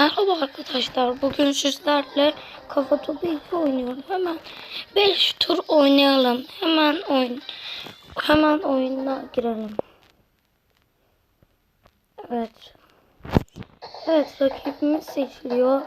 Merhaba arkadaşlar. Bugün sizlerle kafa topu 2 oynuyorum. Hemen 5 tur oynayalım. Hemen oyun hemen oyuna girelim. Evet. Evet rakibimiz seçiliyor.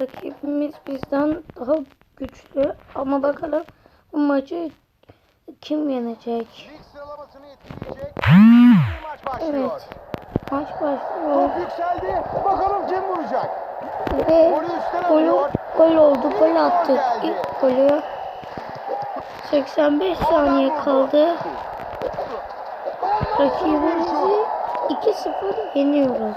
Rakibimiz bizden daha güçlü ama bakalım bu maçı kim yenecek? Maç başlıyor. Evet. Maç başlıyor. Top yükseldi. Bakalım kim vuracak? Ve Golü gol, oldu. Gol attık. İlk golü. 85 saniye kaldı. Rakibimizi 2-0 yeniyoruz.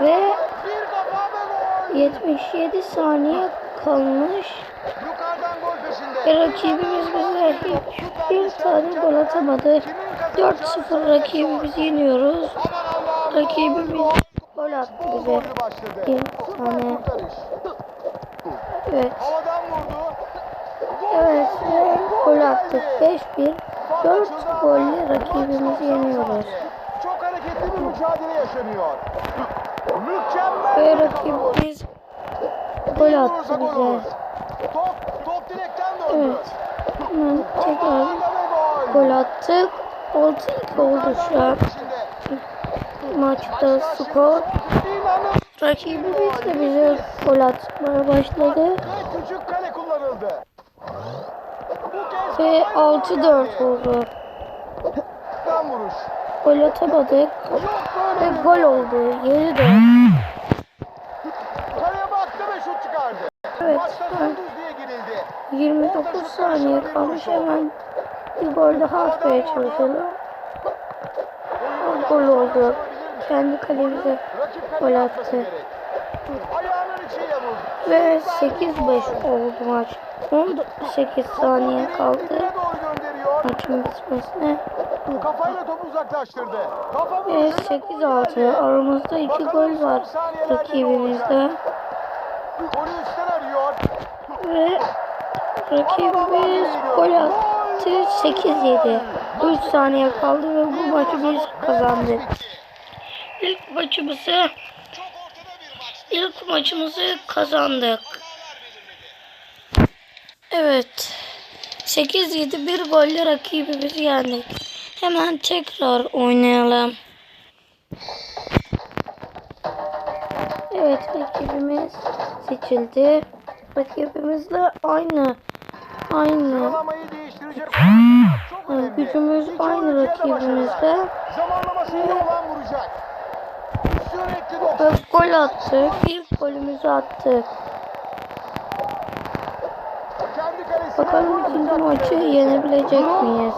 Ve- bir kafa ve gol. 77 saniye kalmış. Ve rakibimiz bize hiçbir tane gol atamadı. 4-0 rakibimizi yeniyoruz. Rakibimiz gol attı bize. Bir tane. Evet. Evet ve gol attık. 5-1. 4 golle rakibimizi yeniyoruz. Çok hareketli bir mücadele yaşanıyor. Mükemmel Ve rakibimiz gol attı bize. Top, top direkten döndü. Evet. Hemen tekrar gol. attık. 6-2 oldu şu an. Maçta skor. Rakibimiz de bize gol atmaya başladı. Ve küçük kale kullanıldı. Bu kez Ve 6-4 oldu. Gol atamadık. Ve gol oldu. 7-4. Kaleye baktı ve şut çıkardı. Evet. Girildi. 29 saniye kalmış hemen bir gol daha atmaya çalışalım. Gol oldu. Kendi kalemize Gol attı. ve 8-5 oldu maç. 18 saniye kaldı maçın bitmesine. Ve vuruşuyla 8-6 aramızda 2 gol var rakibimizde. Golü. Ve rakibimiz gol attı 8-7. 3 saniye kaldı ve bu maçı biz kazandık. İlk maçımızı ilk maçımızı kazandık. Evet. 8-7 bir golle rakibimizi yendik. Hemen tekrar oynayalım. Evet rakibimiz seçildi. Rakibimizle aynı aynı önemli. gücümüz aynı. Sürekli Ve 90. gol attık. İlk golümüzü attık. Bakalım ikinci maçı yenebilecek miyiz?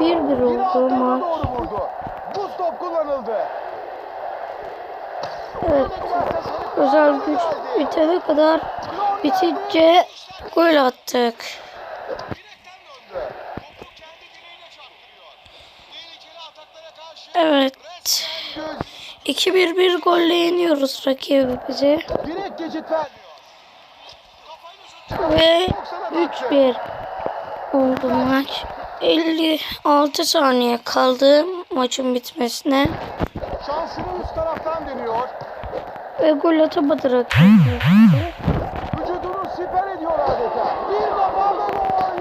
1-1 Bir oldu maç. doğru vurdu. Bu stop kullanıldı. Evet. Özel güç bitene kadar bitince gol attık. Evet. 2-1 bir golle yeniyoruz rakibimizi. Ve 3-1 oldu maç. 56 saniye kaldı maçın bitmesine. Şansını üst taraftan deniyor. Ve gol atamadı rakibimiz. Vücudunu siper ediyor adeta. Bir kafa ve gol.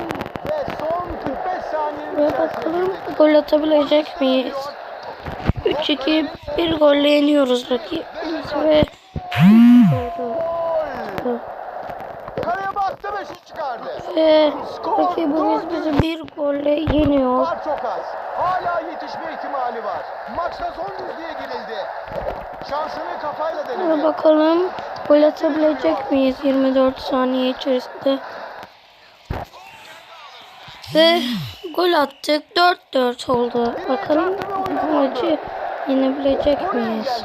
Ve son 45 saniyenin Ve bakalım gol atabilecek miyiz? 3-2 bir golle yeniyoruz rakibimizi ve. Kaleye baktı şut çıkardı. Ve rakibimiz bizi bir golle yeniyor. Var çok az. Hala yetişme ihtimali var. Maçta son düzlüğe girildi. Şansını kafayla Ve denedi. bakalım gol atabilecek miyiz 24 saniye içerisinde. Ve gol attık 4-4 oldu. Bakalım bu maçı yenebilecek miyiz?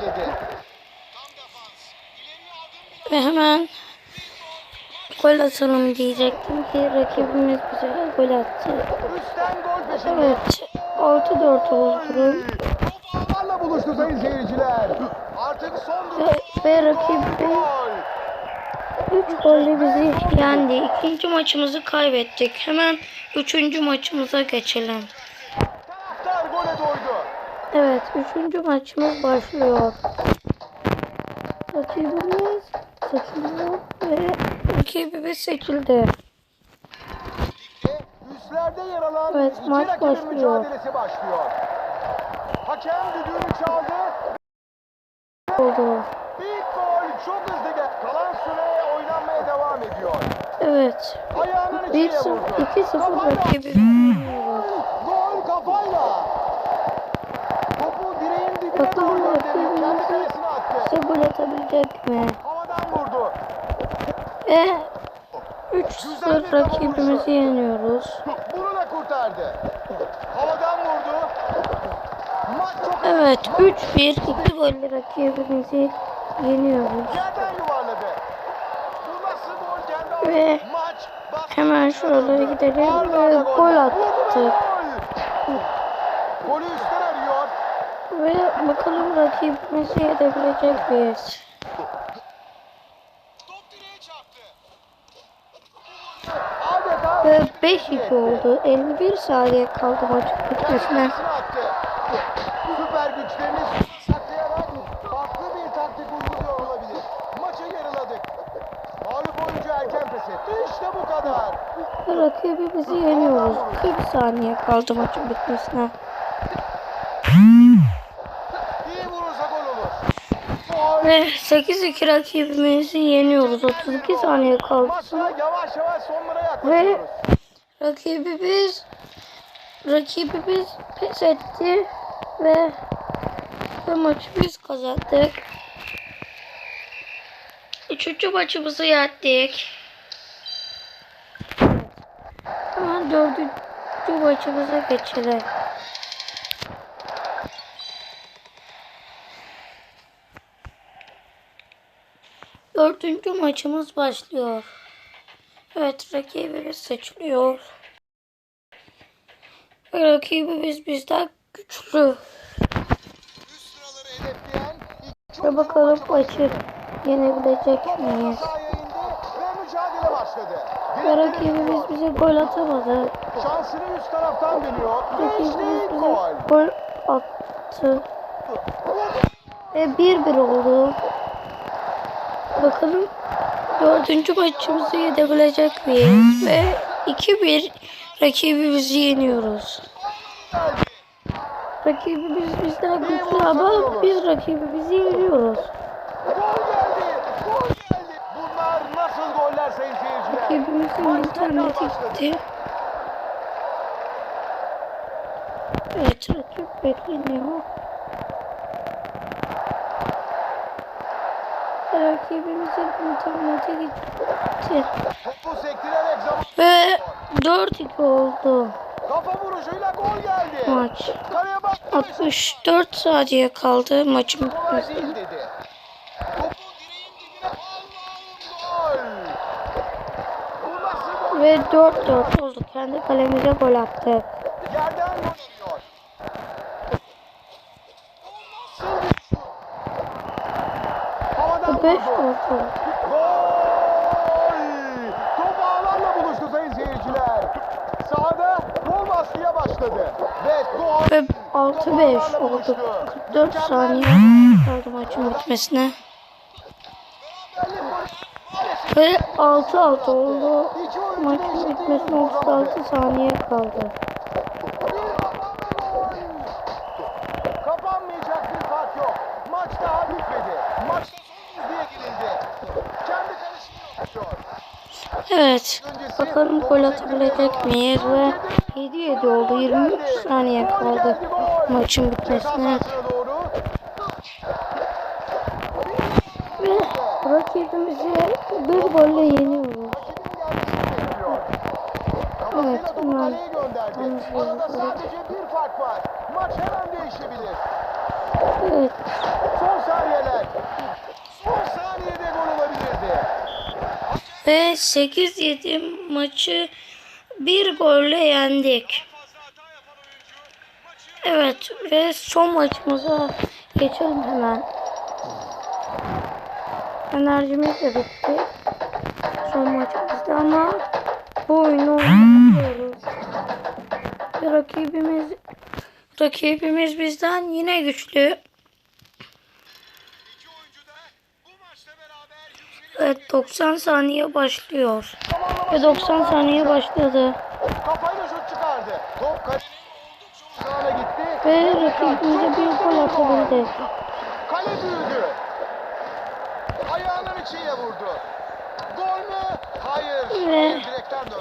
Ve hemen gol atalım diyecektim ki rakibimiz bize gol attı. Evet 6-4 oldu durum. Buluştu sayın seyirciler. Artık son Ve, ve rakibimiz Gol. 3 golle bizi yendi. İkinci maçımızı kaybettik. Hemen üçüncü maçımıza geçelim. Evet, üçüncü maçımız başlıyor. Rakibimiz seçiliyor ve rakibimiz seçildi. Evet, maç başlıyor. başlıyor. Hakem düdüğünü çaldı. Oldu. Çok hızlı gel. Kalan süre oynanmaya devam ediyor. Evet. Ayağının 1 içine 0 vurdu. 2 0 Kafayla. rakibimizi yeniyoruz. Gol kafayla. Topu direğin dibine doğru gönderdi. Kendi kalesine attı. gol atabilecek mi? Havadan vurdu. Ve 3 0 rakibimizi yeniyoruz. Bunu da kurtardı. Havadan vurdu. Evet 3 1 2 golle rakibimizi yeniyoruz. Ve hemen şöyle gidelim ve gol attık. ve bakalım rakibimizi yenebilecek miyiz? Ve 5-2 oldu. 51 saniye kaldı maçın bitmesine. kalesine attı. Süper güçlerini saklayarak farklı bir taktik uyguluyor olabilir. Maçı yarıladık. Mağlup oyuncu erken pes etti. İşte bu kadar. Ve rakibimizi yeniyoruz. 40 saniye kaldı maçın bitmesine. Ve 8-2 rakibimizi yeniyoruz. 32 saniye kaldı. Ve rakibimiz rakibimiz pes etti ve ve maçı biz kazandık. Üçüncü maçımızı yendik. Hemen dördüncü maçımıza geçelim. Dördüncü maçımız başlıyor. Evet rakibimiz seçiliyor. Rakibimiz bizden güçlü. Ve bakalım maçı yenebilecek miyiz? sahaya indi ve mücadele başladı. Ve rakibimiz bize gol atamadı. Şansını üst taraftan deniyor. Rakibimiz bize gol. attı. Ve 1-1 oldu. Bakalım dördüncü maçımızı yenebilecek miyiz? Ve 2-1 rakibimizi yeniyoruz. Rakibimiz bizden güçlü ama biz rakibimizi yeniyoruz. Gol geldi. Gol geldi. Bunlar nasıl goller Maç interneti gitti. Evet rakip bekleniyor. Rakibimizin interneti gitti. Ve 4-2 oldu Kafa vuruşuyla gol geldi. maç. Kaleye baktı. 64 saniye kaldı maçın bitmesine. Ve 4-4 oldu. Kendi kalemize gol attı. Yerden gol atıyor. Bu nasıl bir şut? Havadan 5 vurdu. oldu. Gol! Top ağlarla buluştu sayın seyirciler. Gol baskıya başladı. Gol. Top 6-5 ağlarla oldu. buluştu. 44 Mükemmel saniye kaldı maçın bitmesine. Ve 6-6 oldu. Maçın bitmesine bozamadı. 36 saniye kaldı. Evet. Bakalım gol atabilecek miyiz ve Gol 7-7 oldu. 23 saniye kaldı maçın bitmesine. sahasına doğru. Ve rakibimizi bir golle yeniyoruz. Evet, bunlar- sadece bir fark var. Maç her an değişebilir. Evet. Son saniyeler. Son saniyede gol olabilirdi. Ve 8-7 maçı bir golle yendik. Evet ve son maçımıza geçelim hemen. Enerjimiz de bitti. Son maçımızda ama bu oyunu. Ve rakibimiz Rakibimiz bizden yine güçlü. Evet 90 saniye başlıyor. Ve 90 saniye başladı. Ve rakibimize bir gol atabildi. Kale büyüdü. İçiyle vurdu. Gol mü? Hayır. Ve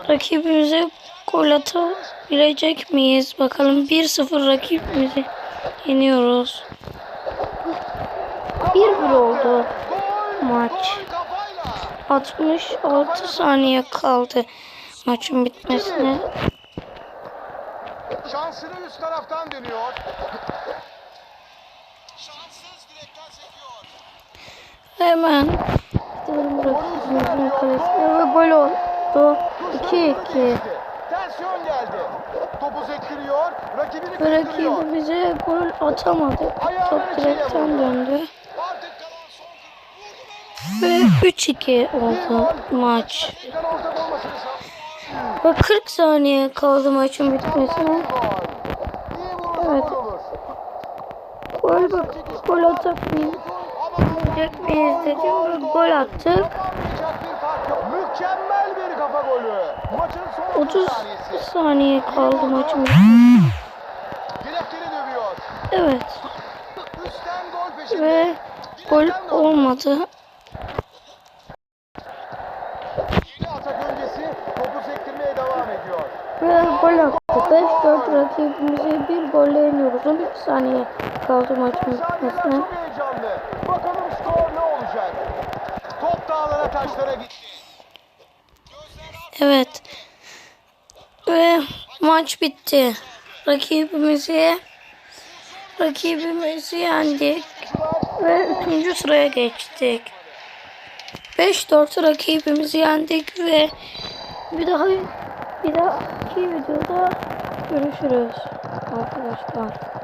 rakibimize gol atabilecek miyiz? Bakalım 1-0 rakibimizi yeniyoruz. 1-1 oldu maç. Gol kafayla. 66 saniye kaldı maçın bitmesine. Şansını üst taraftan dönüyor. Şanssız direkten sekiyor. Hemen gidelim rakibimizin kalesine ve gol oldu. 2-2. Ters yön geldi. Topu sektiriyor. Rakibini kırdırıyor. rakibimize gol atamadı. Top direkten döndü. Ve 3-2 oldu maç. Ve 40 saniye kaldı maçın bitmesine. Evet. gol bak gol atamayacak Ama miyiz dedim gol attık. Kapanmayacak bir fark yok. Mükemmel bir kafa golü. Maçın son 30 saniyesi. saniye kaldı maçın. Evet ve gol olmadı. Ve gol attı. 5-4 rakibimize bir golle yeniyoruz. 12 saniye kaldı maçın bitmesine. çok heyecanlı. Bakalım skor ne olacak? Top dağlara taşlara gitti. Evet. Ve maç bitti. Rakibimizi rakibimizi yendik ve 3. sıraya geçtik. 5-4 rakibimizi yendik ve bir daha bir dahaki videoda görüşürüz arkadaşlar.